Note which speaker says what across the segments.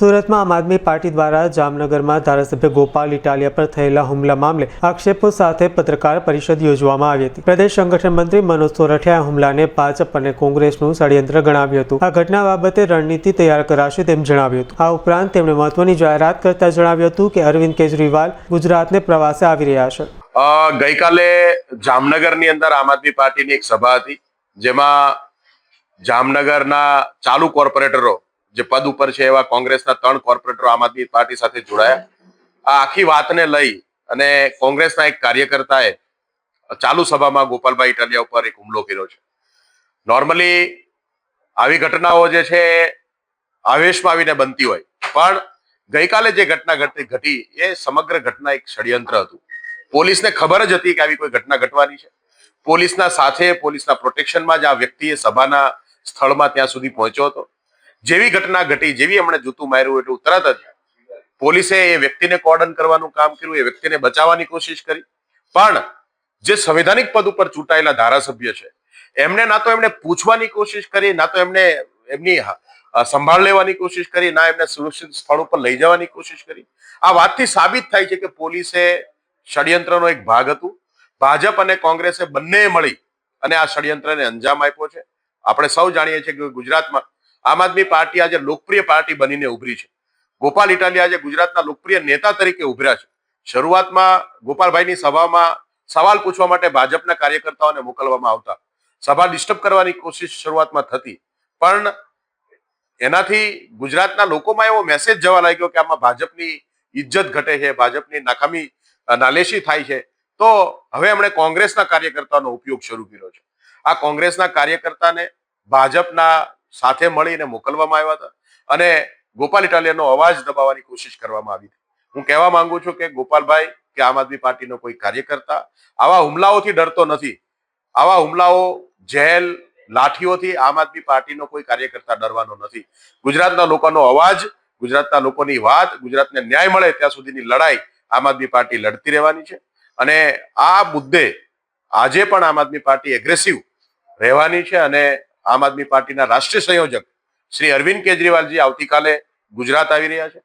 Speaker 1: સુરતમાં આમ આદમી પાર્ટી દ્વારા જામનગરમાં ધારાસભ્ય ગોપાલ ઇટાલિયા પર થયેલા હુમલા મામલે આક્ષેપો સાથે પત્રકાર પરિષદ યોજવામાં આવી હતી. પ્રદેશ સંગઠન મંત્રી મનોજ સોરઠિયાએ હુમલાને ભાજપ અને કોંગ્રેસનું ષડયંત્ર ગણાવ્યું હતું. આ ઘટના બાબતે રણનીતિ તૈયાર કરાશે તેમ જણાવ્યું હતું. આ ઉપરાંત તેમણે મહત્વની જાહેરાત કરતા જણાવ્યું હતું કે અરવિંદ કેજરીવાલ ગુજરાતને પ્રવાસે આવી રહ્યા છે.
Speaker 2: ગઈકાલે જામનગરની અંદર આમ આદમી પાર્ટીની એક સભા હતી, જેમાં જામનગરના ચાલુ કોર્પોરેટરો જે પદ ઉપર છે એવા કોંગ્રેસના ત્રણ કોર્પોરેટરો આમ આદમી પાર્ટી સાથે જોડાયા. આ આખી વાતને લઈ અને કોંગ્રેસના એક કાર્યકર્તાએ ચાલુ સભામાં ગોપાલભાઈ ઇટાલિયા ઉપર એક હુમલો કર્યો છે. નોર્મલી આવી ઘટનાઓ જે છે આવેશમાં આવીને બનતી હોય. પણ ગઈકાલે જે ઘટના ઘટી એ સમગ્ર ઘટના એક ષડયંત્ર હતું. પોલીસને ખબર જ હતી કે આવી કોઈ ઘટના ઘટવાની છે. પોલીસના સાથે પોલીસના પ્રોટેક્શનમાં જ આ વ્યક્તિએ સભાના સ્થળમાં ત્યાં સુધી પહોંચ્યો હતો. જેવી ઘટના ઘટી, જેવી એમણે જૂતું માર્યું એટલું તરત જ પોલીસે એ વ્યક્તિને કોર્ડન કરવાનું કામ કર્યું, એ વ્યક્તિને બચાવવાની કોશિશ કરી. પણ જે સંવૈધાનિક પદ ઉપર ચૂંટાયેલા ધારાસભ્ય છે, એમને ના તો એમણે પૂછવાની કોશિશ કરી, ના તો એમને એમની સંભાળ લેવાની કોશિશ કરી, ના એમને સુરક્ષિત સ્થળ ઉપર લઈ જવાની કોશિશ કરી. આ વાતથી સાબિત થાય છે કે પોલીસે ષડયંત્રનો એક ભાગ હતું. ભાજપ અને કોંગ્રેસે બંને મળી અને આ ષડયંત્રને અંજામ આપ્યો છે. આપણે સૌ જાણીએ છીએ કે ગુજરાતમાં આમ આદમી પાર્ટી આજે લોકપ્રિય પાર્ટી બનીને ઉભરી છે. ગોપાલ ઇટાલિયા આજે ગુજરાતના લોકપ્રિય નેતા તરીકે ઉભર્યા છે. શરૂઆતમાં ગોપાલભાઈની સભામાં સવાલ પૂછવા માટે ભાજપના કાર્યકર્તાઓને મોકલવામાં આવતા. સભા ડિસ્ટર્બ કરવાની કોશિશ શરૂઆતમાં થતી. પણ એનાથી ગુજરાતના લોકોમાં એવો મેસેજ જવા લાગ્યો કે આમાં ભાજપની ઇજ્જત ઘટે છે, ભાજપની નાકામી નાલેશી થાય છે. તો હવે એમણે કોંગ્રેસના કાર્યકર્તાનો ઉપયોગ શરૂ કર્યો છે. આ કોંગ્રેસના કાર્યકર્તાને ભાજપના સાથે મળીને મોકલવામાં આવ્યા હતા. અને ગોપાલ ઇટાલિયાનો અવાજ દબાવવાની કોશિશ કરવામાં આવી હતી. હું કહેવા માંગુ છું કે ગોપાલભાઈ, કે આમ આદમી પાર્ટીનો કોઈ કાર્યકર્તા, આવા હુમલાઓથી ડરતો નથી. આવા હુમલાઓ, જેલ, લાઠીઓથી આમ આદમી પાર્ટીનો કોઈ કાર્યકર્તા ડરવાનો નથી. ગુજરાતના લોકોનો અવાજ, ગુજરાતના લોકોની વાત, ગુજરાતને ન્યાય મળે ત્યાં સુધીની લડાઈ આમ આદમી પાર્ટી લડતી રહેવાની છે. અને આ મુદ્દે આજે પણ આમ આદમી પાર્ટી એગ્રેસિવ રહેવાની છે અને આમ આદમી પાર્ટીના રાષ્ટ્રીય સંયોજક શ્રી અરવિંદ કેજરીવાલજી આવતીકાલે ગુજરાત આવી રહ્યા છે.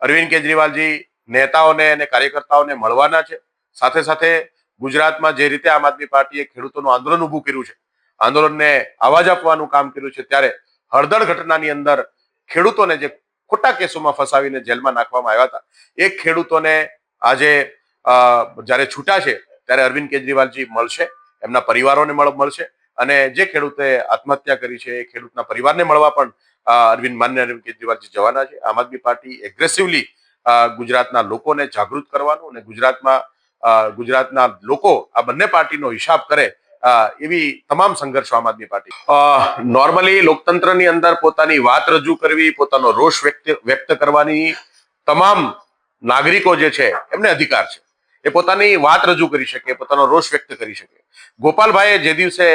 Speaker 2: અરવિંદ કેજરીવાલજી નેતાઓને અને કાર્યકર્તાઓને મળવાના છે. સાથે સાથે ગુજરાતમાં જે રીતે આમ આદમી પાર્ટીએ ખેડૂતોનું આંદોલન ઊભું કર્યું છે, આંદોલનને અવાજ આપવાનું કામ કર્યું છે, ત્યારે હળદળ ઘટનાની અંદર ખેડૂતોને જે ખોટા કેસોમાં ફસાવીને જેલમાં નાખવામાં આવ્યા હતા, એ ખેડૂતોને આજે જ્યારે છૂટા છે, ત્યારે અરવિંદ કેજરીવાલજી મળશે, એમના પરિવારોને મળ- મળશે. અને જે ખેડૂતે આત્મહત્યા કરી છે, એ ખેડૂતના પરિવારને મળવા પણ અરવિંદ માન્ય અરવિંદ કેજરીવાલજી જવાના છે. આમ આદમી પાર્ટી એગ્રેસિવલી ગુજરાતના લોકોને જાગૃત કરવાનું અને ગુજરાતમાં ગુજરાતના લોકો આ બંને પાર્ટીનો હિસાબ કરે એવી તમામ સંઘર્ષો આમ આદમી પાર્ટી. નોર્મલી લોકતંત્રની અંદર પોતાની વાત રજૂ કરવી, પોતાનો રોષ વ્યક્ત વ્યક્ત કરવાની તમામ નાગરિકો જે છે, એમને અધિકાર છે. એ પોતાની વાત રજૂ કરી શકે, પોતાનો રોષ વ્યક્ત કરી શકે. ગોપાલભાઈએ જે દિવસે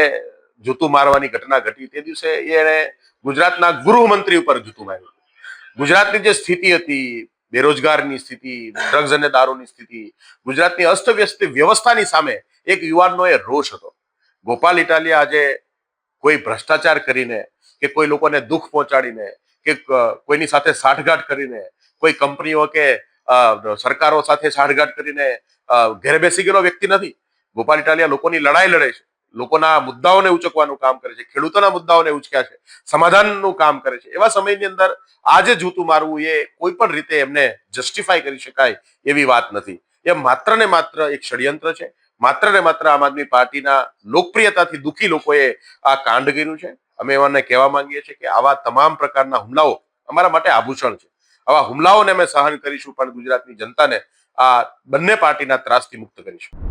Speaker 2: જૂતું મારવાની ઘટના ઘટી, તે દિવસે એને ગુજરાતના ગૃહમંત્રી ઉપર જૂતું માર્યું. ગુજરાતની જે સ્થિતિ હતી, બેરોજગારની સ્થિતિ, ડ્રગ્સ અને દારૂની સ્થિતિ, ગુજરાતની અસ્તવ્યસ્ત વ્યવસ્થાની સામે એક યુવાનનો એ રોષ હતો. ગોપાલ ઇટાલિયા આજે કોઈ ભ્રષ્ટાચાર કરીને, કે કોઈ લોકોને દુઃખ પહોંચાડીને કે, કોઈની સાથે સાઠગાંઠ કરીને, કોઈ કંપનીઓ કે સરકારો સાથે સાઠગાંઠ કરીને ઘેર બેસી ગયેલો વ્યક્તિ નથી. ગોપાલ ઇટાલિયા લોકોની લડાઈ લડે છે. લોકોના મુદ્દાઓને ઉચકવાનું કામ કરે છે. ખેડૂતોના મુદ્દાઓને ઉચક્યા છે. સમાધાનનું કામ કરે છે. એવા સમયની અંદર આજે જૂતું મારવું એ કોઈ પણ રીતે એમને જસ્ટિફાય કરી શકાય એવી વાત નથી. એ માત્ર ને માત્ર એક ષડયંત્ર છે. માત્ર ને માત્ર આમ આદમી પાર્ટીના લોકપ્રિયતાથી દુઃખી લોકોએ આ કાંડ કર્યું છે. અમે એમને કહેવા માંગીએ છીએ કે આવા તમામ પ્રકારના હુમલાઓ અમારા માટે આભૂષણ છે. આવા હુમલાઓને અમે સહન કરીશું પણ ગુજરાતની જનતાને આ બંને પાર્ટીના ત્રાસથી મુક્ત કરીશું.